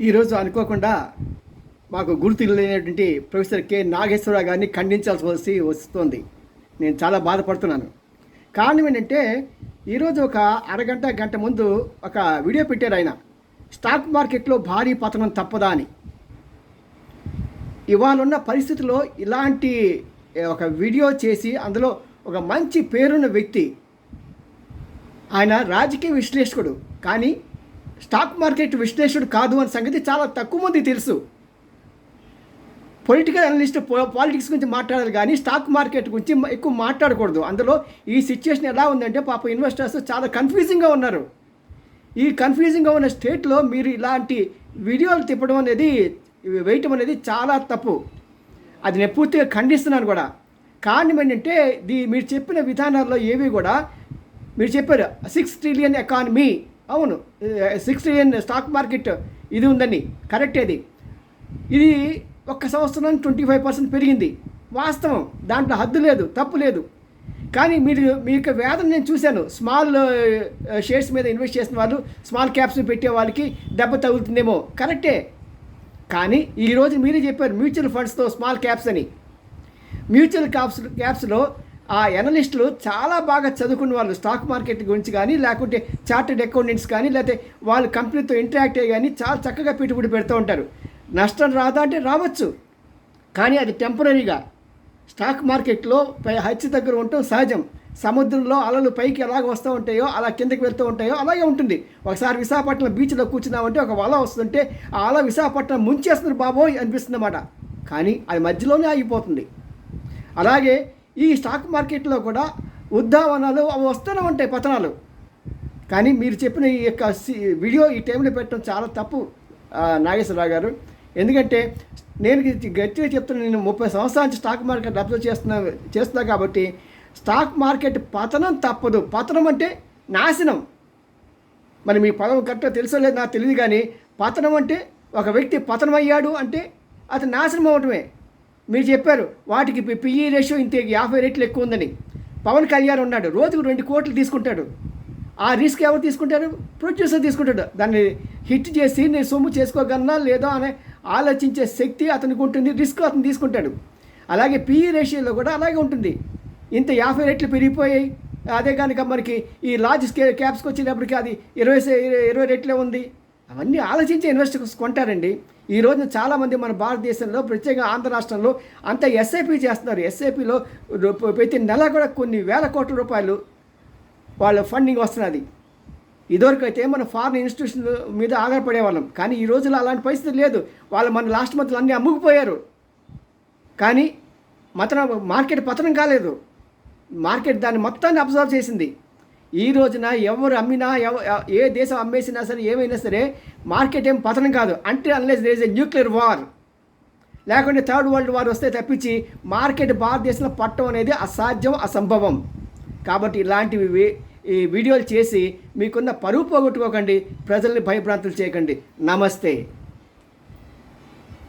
ఈరోజు అనుకోకుండా మాకు గుర్తు లేనటువంటి ప్రొఫెసర్ కె. నాగేశ్వరరావు గారిని ఖండించాల్సి వస్తుంది. నేను చాలా బాధపడుతున్నాను. కారణం ఏంటంటే ఈరోజు ఒక అరగంట గంట ముందు ఒక వీడియో పెట్టారు ఆయన. స్టాక్ మార్కెట్లో భారీ పతనం తప్పదా అని. ఇవాళ ఉన్న పరిస్థితుల్లో ఇలాంటి ఒక వీడియో చేసి అందులో ఒక మంచి పేరున్న వ్యక్తి ఆయన రాజకీయ విశ్లేషకుడు. కానీ స్టాక్ మార్కెట్ విశ్లేషకుడు కాదు అనే సంగతి చాలా తక్కువ మంది తెలుసు. పొలిటికల్ అనలిస్ట్ పాలిటిక్స్ గురించి మాట్లాడాలి కానీ స్టాక్ మార్కెట్ గురించి ఎక్కువ మాట్లాడకూడదు. అందులో ఈ సిచ్యుయేషన్ ఎలా ఉందంటే పాప ఇన్వెస్టర్స్ చాలా కన్ఫ్యూజింగ్గా ఉన్నారు. ఈ కన్ఫ్యూజింగ్గా ఉన్న స్టేట్లో మీరు ఇలాంటి వీడియోలు తిప్పడం అనేది వేయటం అనేది చాలా తప్పు. అది నేను పూర్తిగా ఖండిస్తున్నాను కూడా. కారణం ఏంటంటే దీ మీరు చెప్పిన విధానాల్లో ఏవి కూడా మీరు చెప్పారు సిక్స్ ట్రిలియన్ ఎకానమీ అవును. సిక్స్ ట్రిలియన్ స్టాక్ మార్కెట్ ఇది ఉందని కరెక్ట్ అది ఇది ఒక్క సంవత్సరం ట్వంటీ ఫైవ్ పర్సెంట్ పెరిగింది. వాస్తవం. దాంట్లో హద్దు లేదు తప్పు లేదు. కానీ మీరు మీ యొక్క వేదన నేను చూశాను. స్మాల్ షేర్స్ మీద ఇన్వెస్ట్ చేసిన వాళ్ళు స్మాల్ క్యాప్స్ పెట్టే వాళ్ళకి దెబ్బ తగులుతుందేమో. కరెక్టే కానీ ఈరోజు మీరే చెప్పారు మ్యూచువల్ ఫండ్స్తో స్మాల్ క్యాప్స్ అని. మ్యూచువల్ క్యాప్స్ క్యాప్స్లో ఆ ఎనలిస్టులు చాలా బాగా చదువుకున్న వాళ్ళు స్టాక్ మార్కెట్ గురించి కానీ లేకుంటే చార్టెడ్ అకౌంటెంట్స్ కానీ లేకపోతే వాళ్ళ కంపెనీతో ఇంటరాక్ట్ అయ్యి కానీ చాలా చక్కగా పెట్టుబడి పెడుతూ ఉంటారు. నష్టం రాదా అంటే రావచ్చు. కానీ అది టెంపరీగా స్టాక్ మార్కెట్లో పై హెచ్చు దగ్గర ఉండటం సహజం. సముద్రంలో అలలు పైకి ఎలాగ వస్తూ ఉంటాయో అలా కిందకి వెళ్తూ ఉంటాయో అలాగే ఉంటుంది. ఒకసారి విశాఖపట్నం బీచ్లో కూర్చున్నామంటే ఒక వల వస్తుంటే ఆ అల విశాఖపట్నం ముంచేస్తుంది బాబోయ్ అనిపిస్తుంది అన్నమాట కానీ అది మధ్యలోనే ఆగిపోతుంది. అలాగే ఈ స్టాక్ మార్కెట్లో కూడా ఉద్దావనాలు అవి వస్తూనే ఉంటాయి పతనాలు. కానీ మీరు చెప్పిన ఈ యొక్క వీడియో ఈ టైంలో పెట్టడం చాలా తప్పు నాగేశ్వరరావు గారు. ఎందుకంటే నేను గట్టిగా చెప్తున్నా నేను ముప్పై సంవత్సరాల నుంచి స్టాక్ మార్కెట్ అబ్జర్వ్ చేస్తున్నా చేస్తున్నా కాబట్టి స్టాక్ మార్కెట్ పతనం తప్పదు. పతనం అంటే నాశనం. మరి మీ పదం కరెక్ట్గా తెలుసో లేదు నాకు తెలియదు కానీ పతనం అంటే ఒక వ్యక్తి పతనం అయ్యాడు అంటే అతను నాశనం అవటమే. మీరు చెప్పారు వాటికి పిఈ రేషియో ఇంత యాభై రేట్లు ఎక్కువ ఉందని. పవన్ కళ్యాణ్ ఉన్నాడు రోజుకు రెండు కోట్లు తీసుకుంటాడు. ఆ రిస్క్ ఎవరు తీసుకుంటారు? ప్రొడ్యూసర్ తీసుకుంటాడు. దాన్ని హిట్ చేసి నేను సొమ్ము చేసుకోగలనా లేదో అనే ఆలోచించే శక్తి అతనికి ఉంటుంది రిస్క్ అతను తీసుకుంటాడు. అలాగే పిఈ రేషియోలో కూడా అలాగే ఉంటుంది. ఇంత యాభై రేట్లు పెరిగిపోయాయి. అదే కనుక మనకి ఈ లార్జ్ స్కే క్యాప్స్కి వచ్చినప్పటికి అది ఇరవై ఇరవై రేట్లే ఉంది. అవన్నీ ఆలోచించి ఇన్వెస్టర్స్ కొంటారండి. ఈ రోజున చాలామంది మన భారతదేశంలో ప్రత్యేకంగా ఆంధ్ర రాష్ట్రంలో అంత ఎస్ఐపి చేస్తున్నారు. ఎస్ఐపిలో ప్రతి నెల కూడా కొన్ని వేల కోట్ల రూపాయలు వాళ్ళ ఫండింగ్ వస్తున్నది. ఇదివరకు అయితే మన ఫారిన్ ఇన్స్టిట్యూషన్ మీద ఆధారపడే వాళ్ళం. కానీ ఈ రోజుల్లో అలాంటి పరిస్థితి లేదు. వాళ్ళు మన లాస్ట్ మంత్లో అన్నీ అమ్ముకుపోయారు. కానీ మతనం మార్కెట్ పతనం కాలేదు. మార్కెట్ దాన్ని మొత్తాన్ని అబ్జర్వ్ చేసింది. ఈ రోజున ఎవరు అమ్మినా ఎవ- ఏ దేశం అమ్మేసినా సరే ఏమైనా సరే మార్కెట్ ఏం పతనం కాదు. అంటే unless there is a nuclear war లేకుంటే థర్డ్ వరల్డ్ వార్ వస్తే తప్పించి మార్కెట్ భారతదేశంలో పట్టడం అనేది అసాధ్యం అసంభవం. కాబట్టి ఇలాంటివి ఈ వీడియోలు చేసి మీకున్న పరువు పోగొట్టుకోకండి ప్రజల్ని భయభ్రాంతులు చేయకండి. నమస్తే.